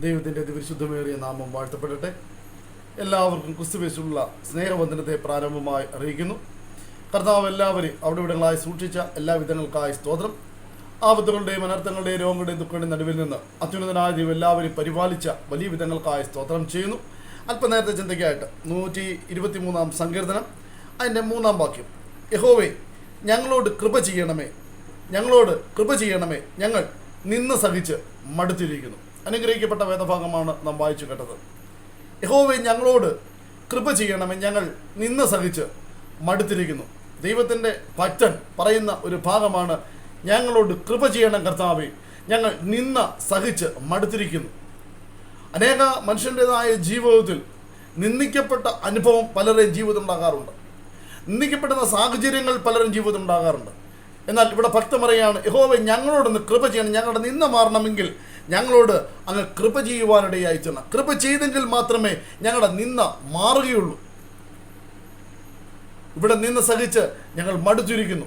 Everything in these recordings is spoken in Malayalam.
ദൈവത്തിന്റെ അതിവിശുദ്ധമേറിയ നാമം വാഴ്ത്തപ്പെടട്ടെ. എല്ലാവർക്കും ക്രിസ്തുവേശുള്ള സ്നേഹവന്ദനത്തെ പ്രാരംഭമായി അറിയിക്കുന്നു. കർത്താവ് എല്ലാവരെയും അവിടെ ഇവിടങ്ങളായി സൂക്ഷിച്ച എല്ലാ വിധങ്ങൾക്കായി സ്തോത്രം. ആപത്തുകളുടെയും അനർത്ഥങ്ങളുടെയും രോഗങ്ങളുടെയും ദുഃഖങ്ങളുടെയും നടുവിൽ നിന്ന് അത്യുന്നതനായ ദൈവം എല്ലാവരെയും പരിപാലിച്ച വലിയ വിധങ്ങൾക്കായി സ്തോത്രം ചെയ്യുന്നു. അല്പനേരത്തെ ചിന്തയ്ക്കായിട്ട് നൂറ്റി ഇരുപത്തി മൂന്നാം സങ്കീർത്തനം അതിന്റെ മൂന്നാം വാക്യം. യഹോവേ ഞങ്ങളോട് കൃപ ചെയ്യണമേ. ഞങ്ങളോട് കൃപ ചെയ്യണമേ. ഞങ്ങൾ നിന്ന് സഹിച്ച് മടുത്തിരിക്കുന്നു. അനുഗ്രഹിക്കപ്പെട്ട വേദഭാഗമാണ് നാം വായിച്ചു കേട്ടത്. യഹോവെ ഞങ്ങളോട് കൃപ ചെയ്യണമേ. ഞങ്ങൾ നിന്ന് സഹിച്ച് മടുത്തിരിക്കുന്നു. ദൈവത്തിന്റെ ഭക്തൻ പറയുന്ന ഒരു ഭാഗമാണ് ഞങ്ങളോട് കൃപ ചെയ്യണം കർത്താവെ. ഞങ്ങൾ നിന്ന സഹിച്ച് മടുത്തിരിക്കുന്നു. അനേക മനുഷ്യന്റെതായ ജീവിതത്തിൽ നിന്ദിക്കപ്പെട്ട അനുഭവം പലരുടെയും ജീവിതം ഉണ്ടാകാറുണ്ട്. നിന്ദിക്കപ്പെടുന്ന സാഹചര്യങ്ങൾ പലരും ജീവിതം ഉണ്ടാകാറുണ്ട്. എന്നാൽ ഇവിടെ ഭക്തം പറയാണ് യഹോവെ ഞങ്ങളോടൊന്ന് കൃപ ചെയ്യണം. ഞങ്ങളുടെ നിന്ന മാറണമെങ്കിൽ ഞങ്ങളോട് അങ്ങ് കൃപ ചെയ്യുവാനിടയായി ചെന്ന. കൃപ ചെയ്തെങ്കിൽ മാത്രമേ ഞങ്ങളുടെ നിന്ന മാറുകയുള്ളൂ. ഇവിടെ നിന്ന് സഹിച്ച് ഞങ്ങൾ മടുത്തിരിക്കുന്നു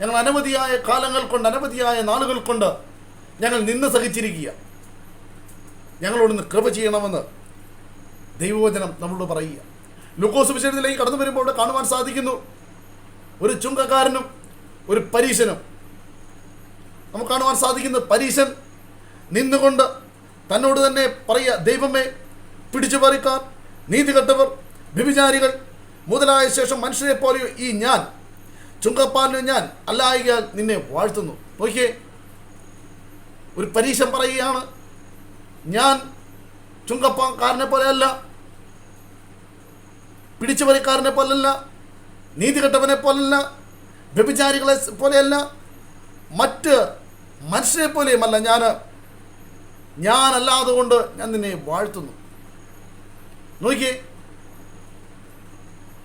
ഞങ്ങൾ അനവധിയായ കാലങ്ങൾ കൊണ്ട് അനവധിയായ നാളുകൾ കൊണ്ട് ഞങ്ങൾ നിന്ന് സഹിച്ചിരിക്കുക. ഞങ്ങളോടൊന്ന് കൃപ ചെയ്യണമെന്ന് ദൈവവചനം നമ്മളോട് പറയുക. ലുക്കോസ് വിഷയത്തിലേക്ക് കടന്നു വരുമ്പോൾ അവിടെ കാണുവാൻ സാധിക്കുന്നു. ഒരു ചുങ്കക്കാരനും ഒരു പരീശനും. നമുക്ക് കാണുവാൻ സാധിക്കുന്നത് പരീശൻ നിന്നുകൊണ്ട് തന്നോട് തന്നെ പറയുക ദൈവമേ പിടിച്ചു പറിക്കാർ നീതി കെട്ടവർ വ്യഭിചാരികൾ മുതലായ ശേഷം മനുഷ്യരെ പോലെയോ ഈ ഞാൻ ചുങ്കപ്പാലിന് ഞാൻ അല്ലായികയാൽ നിന്നെ വാഴ്ത്തുന്നു. നോക്കിയേ ഒരു പരീക്ഷ പറയുകയാണ് ഞാൻ ചുങ്കപ്പാക്കാരനെ പോലെയല്ല പിടിച്ചുപറിക്കാരനെ പോലല്ല നീതി കെട്ടവനെ പോലല്ല വ്യഭിചാരികളെ പോലെയല്ല മറ്റ് മനുഷ്യരെ പോലെയുമല്ല. ഞാൻ ഞാനല്ലാതെ കൊണ്ട് ഞാൻ നിന്നെ വാഴ്ത്തുന്നു. നോക്കി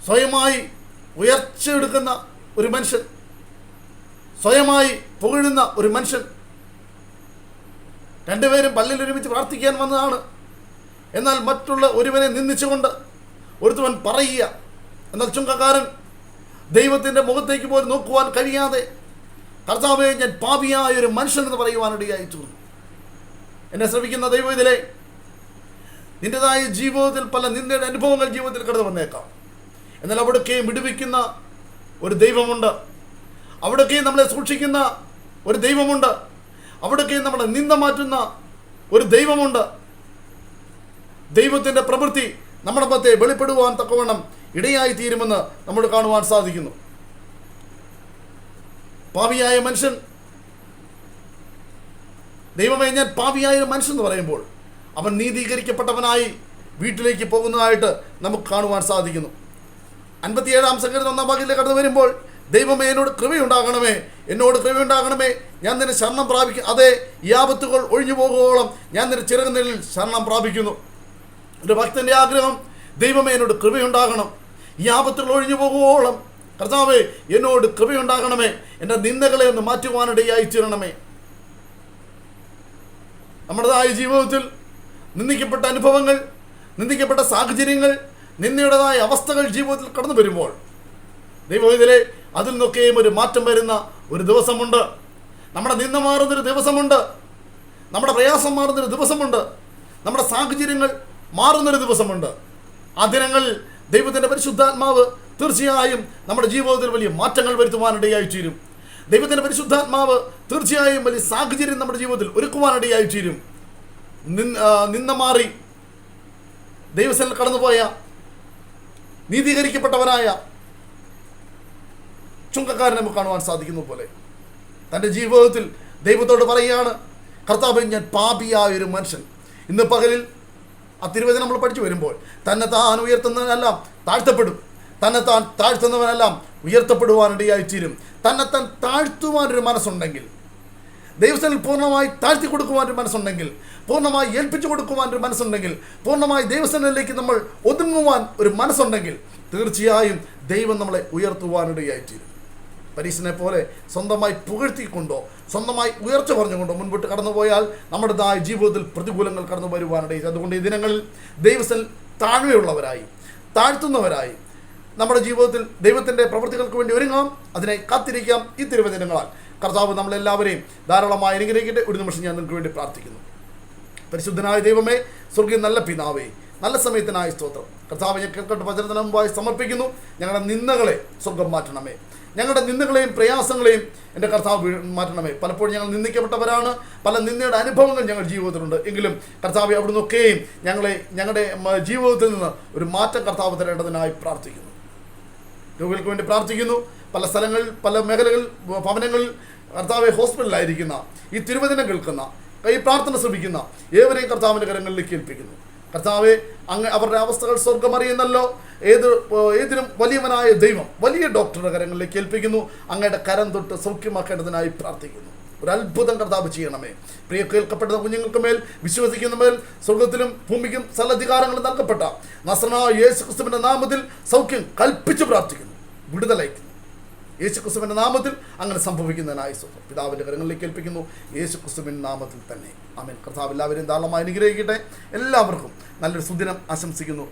സ്വയമായി ഉയർച്ചയെടുക്കുന്ന ഒരു മനുഷ്യൻ സ്വയമായി പുകഴുന്ന ഒരു മനുഷ്യൻ രണ്ടുപേരും പല്ലിൽ ഒരുമിച്ച് പ്രാർത്ഥിക്കാൻ വന്നതാണ്. എന്നാൽ മറ്റുള്ള ഒരുവനെ നിന്ദിച്ചുകൊണ്ട് ഒരുത്തവൻ പറയുക എന്നാൽ ചുങ്കക്കാരൻ ദൈവത്തിന്റെ മുഖത്തേക്ക് പോലും നോക്കുവാൻ കഴിയാതെ കർത്താവെ ഞാൻ പാപിയായ ഒരു മനുഷ്യൻ എന്ന് പറയുവാനിടയായി തീർന്നു എന്നെ ശ്രമിക്കുന്ന ദൈവം ഇതിലെ. നിന്റെതായ ജീവിതത്തിൽ പല നിന്ദയുടെ അനുഭവങ്ങൾ ജീവിതത്തിൽ കടന്നു വന്നേക്കാം. എന്നാൽ അവിടൊക്കെയും വിടുവിക്കുന്ന ഒരു ദൈവമുണ്ട്. അവിടൊക്കെയും നമ്മളെ സൂക്ഷിക്കുന്ന ഒരു ദൈവമുണ്ട്. അവിടൊക്കെയും നമ്മളെ നിന്ദ മാറ്റുന്ന ഒരു ദൈവമുണ്ട്. ദൈവത്തിന്റെ പ്രവൃത്തി നമ്മുടെ പത്തെ വെളിപ്പെടുവാൻ തക്കവണ്ണം ഇടയായി തീരുമെന്ന് നമ്മൾ കാണുവാൻ സാധിക്കുന്നു. പാപിയായ മനുഷ്യൻ ദൈവമേ ഞാൻ പാപിയായ മനുഷ്യൻ എന്ന് പറയുമ്പോൾ അവൻ നീതീകരിക്കപ്പെട്ടവനായി വീട്ടിലേക്ക് പോകുന്നതായിട്ട് നമുക്ക് കാണുവാൻ സാധിക്കുന്നു. അൻപത്തിയേഴാം സംഘടന ഒന്നാം ഭാഗത്തിലേക്ക് കടന്നു വരുമ്പോൾ ദൈവമേ എന്നോട് കൃപയുണ്ടാകണമേ എന്നോട് കൃപയുണ്ടാകണമേ ഞാൻ നിന്നെ ശരണം പ്രാപിക്കും. അതെ ഈ ആപത്തുകൾ ഒഴിഞ്ഞു പോകുവോളം ഞാൻ നിന്റെ ചിറകുന്നിൽ ശരണം പ്രാപിക്കുന്നു. ഒരു ഭക്തന്റെ ആഗ്രഹം ദൈവമേ എന്നോട് കൃപയുണ്ടാകണം. ഈ ആപത്തുകൾ ഒഴിഞ്ഞു പോകുവോളം കർത്താവേ എന്നോട് കൃപയുണ്ടാകണമേ എന്റെ നിന്ദകളെ ഒന്ന് മാറ്റുവാനിടയായി തീരണമേ. നമ്മുടേതായ ജീവിതത്തിൽ നിന്ദിക്കപ്പെട്ട അനുഭവങ്ങൾ നിന്ദിക്കപ്പെട്ട സാഹചര്യങ്ങൾ നിന്ദയുടേതായ അവസ്ഥകൾ ജീവിതത്തിൽ കടന്നു വരുമ്പോൾ ദൈവത്തിലെ അതിൽ നിന്നൊക്കെയും ഒരു മാറ്റം വരുന്ന ഒരു ദിവസമുണ്ട്. നമ്മുടെ നിന്ന് മാറുന്നൊരു ദിവസമുണ്ട്. നമ്മുടെ പ്രയാസം മാറുന്നൊരു ദിവസമുണ്ട്. നമ്മുടെ സാഹചര്യങ്ങൾ മാറുന്നൊരു ദിവസമുണ്ട്. ആ ദിനങ്ങളിൽ ദൈവത്തിന്റെ പരിശുദ്ധാത്മാവ് തീർച്ചയായും നമ്മുടെ ജീവിതത്തിൽ വലിയ മാറ്റങ്ങൾ വരുത്തുവാനിടയായി തീരും ദൈവത്തിന്റെ പരിശുദ്ധാത്മാവ് തീർച്ചയായും വലിയ സാഹചര്യം നമ്മുടെ ജീവിതത്തിൽ ഒരുക്കുവാനിടയായി തീരും. നിന്ന മാറി ദൈവസേന കടന്നുപോയ നീതീകരിക്കപ്പെട്ടവനായ ചുങ്കക്കാരനെ നമുക്ക് കാണുവാൻ സാധിക്കുന്ന പോലെ. തന്റെ ജീവിതത്തിൽ ദൈവത്തോട് പറയുകയാണ് കർത്താവ് ഞാൻ പാപിയായ ഒരു മനുഷ്യൻ. ഇന്ന് പകലിൽ ആ തിരുവചനം നമ്മൾ പഠിച്ചു വരുമ്പോൾ തന്നെ താൻ ഉയർത്തുന്നവനെല്ലാം താഴ്ത്തപ്പെടും. തന്നെ താൻ താഴ്ത്തുന്നവനെല്ലാം ഉയർത്തപ്പെടുവാനിടയായി തീരും. തന്നെ താൻ താഴ്ത്തുവാനൊരു മനസ്സുണ്ടെങ്കിൽ ദൈവസ്ഥനിൽ പൂർണമായി താഴ്ത്തി കൊടുക്കുവാൻ ഒരു മനസ്സുണ്ടെങ്കിൽ പൂർണമായി ഏൽപ്പിച്ചു കൊടുക്കുവാൻ ഒരു മനസ്സുണ്ടെങ്കിൽ പൂർണമായി ദൈവസ്ഥനിലേക്ക് നമ്മൾ ഒതുങ്ങുവാൻ ഒരു മനസ്സുണ്ടെങ്കിൽ തീർച്ചയായും ദൈവം നമ്മളെ ഉയർത്തുവാനിടയായിത്തീരും. പരീശനെ പോലെ സ്വന്തമായി പുകഴ്ത്തിക്കൊണ്ടോ സ്വന്തമായി ഉയർച്ച പറഞ്ഞുകൊണ്ടോ മുൻപോട്ട് കടന്നുപോയാൽ നമ്മുടേതായ ജീവിതത്തിൽ പ്രതികൂലങ്ങൾ കടന്നു വരുവാനിടയിൽ അതുകൊണ്ട് ഈ ദിനങ്ങളിൽ ദൈവസ്ഥൽ താഴ്മയുള്ളവരായി താഴ്ത്തുന്നവരായി നമ്മുടെ ജീവിതത്തിൽ ദൈവത്തിന്റെ പ്രവൃത്തികൾക്ക് വേണ്ടി ഒരുങ്ങാം. അതിനെ കാത്തിരിക്കാം ഈ തിരുവചനങ്ങളാൽ. കർത്താവ് നമ്മളെല്ലാവരെയും ധാരാളമായി അനുഗ്രഹിക്കട്ടെ. ഒരു നിമിഷം ഞാൻ നിങ്ങൾക്ക് വേണ്ടി പ്രാർത്ഥിക്കുന്നു. പരിശുദ്ധനായ ദൈവമേ സ്വർഗീയ നല്ല പിതാവേ നല്ല സമയത്തിനായ സ്തോത്രം. കർത്താവ് ഞാൻ കേൾക്കട്ട് വചനത്തിന് മുമ്പായി സമർപ്പിക്കുന്നു. ഞങ്ങളുടെ നിന്ദകളെ സ്വർഗം മാറ്റണമേ. ഞങ്ങളുടെ നിന്ദകളെയും പ്രയാസങ്ങളെയും എന്റെ കർത്താവ് മാറ്റണമേ. പലപ്പോഴും ഞങ്ങൾ നിന്ദിക്കപ്പെട്ടവരാണ്. പല നിന്ദയുടെ അനുഭവങ്ങൾ ഞങ്ങൾ ജീവിതത്തിലുണ്ട്. എങ്കിലും കർത്താവ് അവിടുന്നൊക്കെയും ഞങ്ങളെ ഞങ്ങളുടെ ജീവിതത്തിൽ നിന്ന് ഒരു മാറ്റം കർത്താവ് തരേണ്ടതിനായി പ്രാർത്ഥിക്കുന്നു. രോഗികൾക്ക് വേണ്ടി പ്രാർത്ഥിക്കുന്നു. പല സ്ഥലങ്ങളിൽ പല മേഖലകൾ ഭവനങ്ങളിൽ കർത്താവെ ഹോസ്പിറ്റലിലായിരിക്കുന്ന ഈ തിരുവചനം കേൾക്കുന്ന ഈ പ്രാർത്ഥന ശ്രമിക്കുന്ന ഏവരെയും കർത്താവിന്റെ കരങ്ങളിലേക്ക് ഏൽപ്പിക്കുന്നു. കർത്താവെ അങ്ങ് അവരുടെ അവസ്ഥകൾ സ്വർഗമറിയുന്നല്ലോ ഏത് ഏതിനും വലിയവനായ ദൈവം വലിയ ഡോക്ടറുടെ കരങ്ങളിലേക്ക് ഏൽപ്പിക്കുന്നു. അങ്ങയുടെ കരം തൊട്ട് സൗഖ്യമാക്കേണ്ടതിനായി പ്രാർത്ഥിക്കുന്നു. ഒരു അത്ഭുതം കർത്താവ് ചെയ്യണമേ. പ്രിയ കേൾക്കപ്പെട്ട കുഞ്ഞുങ്ങൾക്ക് മേൽ വിശ്വസിക്കുന്ന മേൽ സ്വർഗത്തിലും ഭൂമിക്കും സല്ലധികാരങ്ങളും നൽകപ്പെട്ട നസ്രനായ യേശു ക്രിസ്തുവിന്റെ നാമത്തിൽ സൗഖ്യം കൽപ്പിച്ചു പ്രാർത്ഥിക്കുന്നു വിടുതലയക്കുന്നു. യേശു ക്രിസ്തുവിന്റെ നാമത്തിൽ അങ്ങനെ സംഭവിക്കുന്നതിനായി സ്വന്തം പിതാവിന്റെ കരങ്ങളിലേക്ക് ഏൽപ്പിക്കുന്നു യേശു ക്രിസ്തുവിന്റെ നാമത്തിൽ തന്നെ. ആമേൻ. കർത്താവ് എല്ലാവരെയും ധാരാളമായി അനുഗ്രഹിക്കട്ടെ. എല്ലാവർക്കും നല്ലൊരു സുദിനം ആശംസിക്കുന്നു.